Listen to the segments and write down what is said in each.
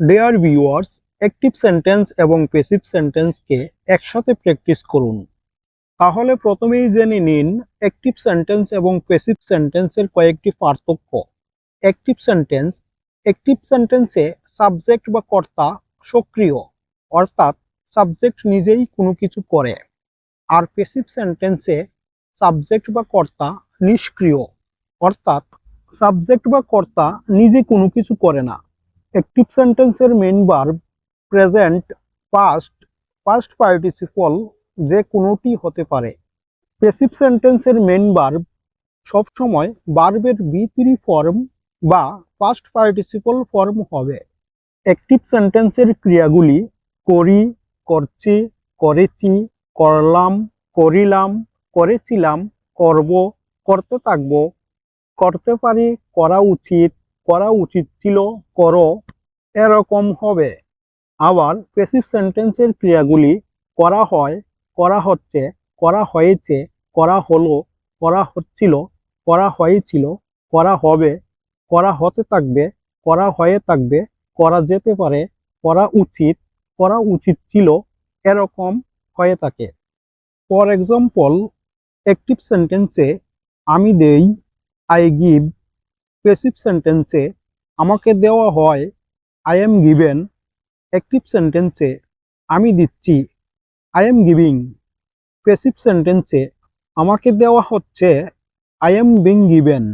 Dare viewers active sentence এবং passive সেন্টেন্সকে একসাথে প্র্যাকটিস করুন। তাহলে প্রথমেই জেনে নিন অ্যাক্টিভ সেন্টেন্স এবং প্যাসিভ সেন্টেন্সের কয়েকটি পার্থক্য। অ্যাক্টিভ সেন্টেন্স অ্যাক্টিভ সেন্টেন্সে সাবজেক্ট বা কর্তা সক্রিয়, অর্থাৎ সাবজেক্ট নিজেই কোনো কিছু করে। আর প্যাসিভ সেন্টেন্সে সাবজেক্ট বা কর্তা নিষ্ক্রিয়, অর্থাৎ সাবজেক্ট বা কর্তা নিজে কোনো কিছু করে না। অ্যাক্টিভ সেন্টেন্সের main verb present past past participle যে কোনোটি হতে পারে। প্যাসিভ সেন্টেন্সের মেইন ভার্ব সবসময় ভার্বের বি থ্রি ফর্ম বা পাস্ট পার্টিসিপল ফর্ম হবে। অ্যাক্টিভ সেন্টেন্সের ক্রিয়াগুলি করি, করছি, করেছি, করলাম, করিলাম, করেছিলাম, করব, করতে থাকব, করতে পারি, করা উচিত করা উচিত ছিল, করো, এরকম হবে। আবার প্যাসিভ সেন্টেন্সের ক্রিয়াগুলি করা হয়, করা হচ্ছে, করা হয়েছে, করা হলো, করা হচ্ছিল, করা হয়েছিল, করা হবে, করা হতে থাকবে, করা হয়ে থাকবে, করা যেতে পারে, করা উচিত করা উচিত ছিল, এরকম হয়ে থাকে। ফর এক্সাম্পল অ্যাক্টিভ সেন্টেন্সে আমি দেই আই গিভ প্যাসিভ সেন্টেন্সে আমাকে দেওয়া হয় আই এম গিভেন অ্যাক্টিভ সেন্টেন্সে আমি দিচ্ছি আই এম গিভিং প্যাসিভ সেন্টেন্সে আমাকে দেওয়া হচ্ছে I am being given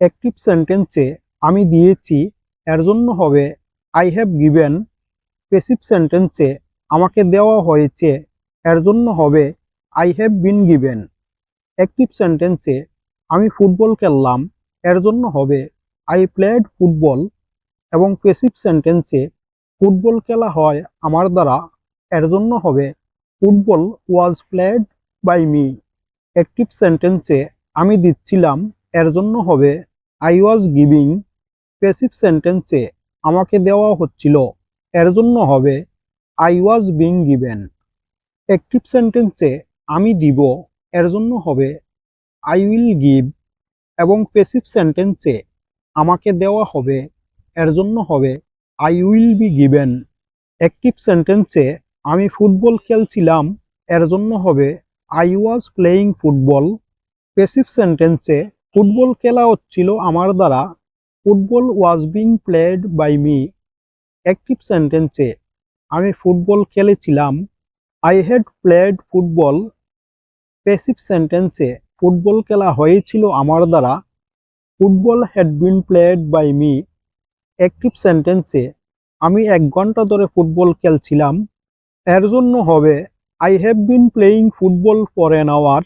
active সেন্টেন্সে আমি দিয়েছি, এর জন্য হবে আই হ্যাভ গিভেন প্যাসিভ সেন্টেন্সে আমাকে দেওয়া হয়েছে, এর জন্য হবে I have been given active সেন্টেন্সে আমি ফুটবল খেললাম এর জন্য হবে। আই প্লেড ফুটবল এবং পেসিভ সেন্টেন্সে ফুটবল খেলা হয় আমার দ্বারা, এর জন্য হবে। Football was played by me active সেন্টেন্সে আমি দিচ্ছিলাম, এর জন্য হবে। আই ওয়াজ গিভিং প্যাসিভ সেন্টেন্সে আমাকে দেওয়া হচ্ছিল, এর জন্য হবে। I was being given active সেন্টেন্সে আমি দিব, এর জন্য হবে। আই উইল গিভ এবং পেসিভ সেন্টেন্সে আমাকে দেওয়া হবে, এর জন্য হবে I will be given active সেন্টেন্সে আমি ফুটবল খেলছিলাম, এর জন্য হবে I was playing football passive সেন্টেন্সে ফুটবল খেলা হচ্ছিল আমার দ্বারা football was being played by me active সেন্টেন্সে আমি ফুটবল খেলেছিলাম I had played football passive সেন্টেন্সে ফুটবল খেলা হয়েছিল আমার দ্বারা, football had been played by me active সেন্টেন্সে আমি এক ঘণ্টা ধরে ফুটবল খেলছিলাম। এর জন্য হবে I have been playing football for an hour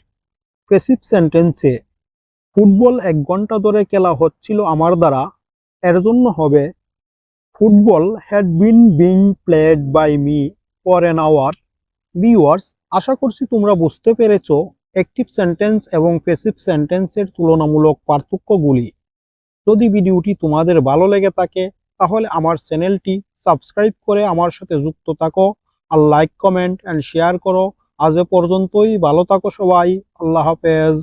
passive সেন্টেন্সে ফুটবল এক ঘণ্টা ধরে খেলা হচ্ছিল আমার দ্বারা। এর জন্য হবে, football had been being played by me for an hour viewers আশা করছি তোমরা বুঝতে পেরেছ অ্যাক্টিভ সেন্টেন্স এবং প্যাসিভ সেন্টেন্সের তুলনামূলক পার্থক্যগুলি। যদি ভিডিওটি তোমাদের ভালো লেগে থাকে, তাহলে আমার চ্যানেলটি সাবস্ক্রাইব করে আমার সাথে যুক্ত থাকো আর লাইক, কমেন্ট অ্যান্ড শেয়ার করো। আজ পর্যন্তই, ভালো থাকো সবাই, আল্লাহ হাফেজ।